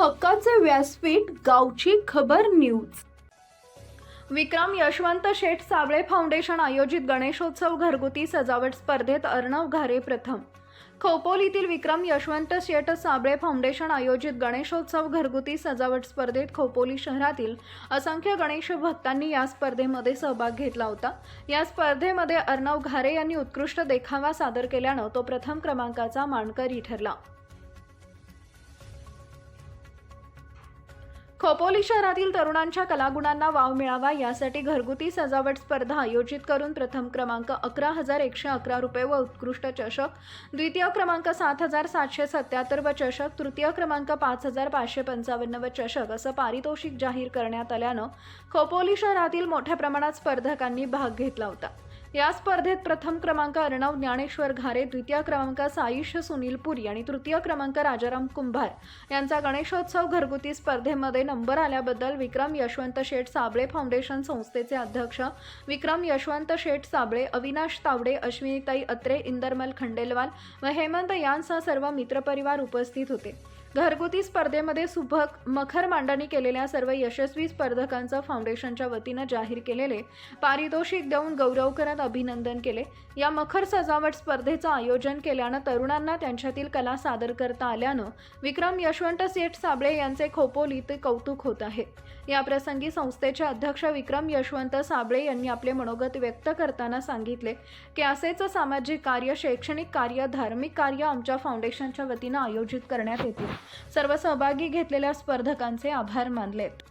हक्काचे व्यासपीठ गावची खबर न्यूज. विक्रम यशवंत शेठ साबळे फाउंडेशन आयोजित गणेशोत्सव घरगुती सजावट स्पर्धेत अर्णव घारे प्रथम. खोपोलीतील विक्रम यशवंत शेठ साबळे फाउंडेशन आयोजित गणेशोत्सव घरगुती सजावट स्पर्धेत खोपोली शहरातील असंख्य गणेश भक्तांनी या स्पर्धेमध्ये सहभाग घेतला होता. या स्पर्धेमध्ये अर्णव घारे यांनी उत्कृष्ट देखावा सादर केल्यानं तो प्रथम क्रमांकाचा मानकरी ठरला. खोपोली शहरातील तरुणांच्या कलागुणांना वाव मिळावा यासाठी घरगुती सजावट स्पर्धा आयोजित करून प्रथम क्रमांक अकरा हजार एकशे अकरा रुपये व उत्कृष्ट चषक द्वितीय क्रमांक सात हजार सातशे सत्याहत्तर व चषक तृतीय क्रमांक पाच हजार पाचशे पंचावन्न व चषक असं पारितोषिक जाहीर करण्यात आल्यानं खोपोली शहरातील मोठ्या प्रमाणात स्पर्धकांनी भाग घेतला होता. या स्पर्धेत प्रथम क्रमांक अर्णव ज्ञानेश्वर घारे द्वितीय क्रमांक साईश सुनील पुरी आणि तृतीय क्रमांक राजाराम कुंभार. यांचा गणेशोत्सव घरगुती स्पर्धेमध्ये नंबर आल्याबद्दल विक्रम यशवंत शेठ साबळे फाउंडेशन संस्थेचे अध्यक्ष विक्रम यशवंत शेठ साबळे अविनाश तावडे अश्विनीताई अत्रे इंदरमल खंडेलवाल व हेमंत यांसह सर्व मित्रपरिवार उपस्थित होते. घरगुती स्पर्धेमध्ये सुभग मखर मांडणी केलेल्या सर्व यशस्वी स्पर्धकांचं फाउंडेशनच्या वतीनं जाहीर केलेले पारितोषिक देऊन गौरव करत अभिनंदन केले. या मखर सजावट स्पर्धेचं आयोजन केल्यानं तरुणांना त्यांच्यातील कला सादर करता आल्यानं विक्रम यशवंत सेठ साबळे यांचे खोपोलीत कौतुक होत आहे. या प्रसंगी संस्थेचे अध्यक्ष विक्रम यशवंत साबळे यांनी आपले मनोगत व्यक्त करताना सांगितले की असेच सामाजिक कार्य शैक्षणिक कार्य धार्मिक कार्य आमच्या फाउंडेशनच्या वतीनं आयोजित करण्यात येतील सर्व सहभागी घेतलेल्या स्पर्धकांचे आभार मानलेत.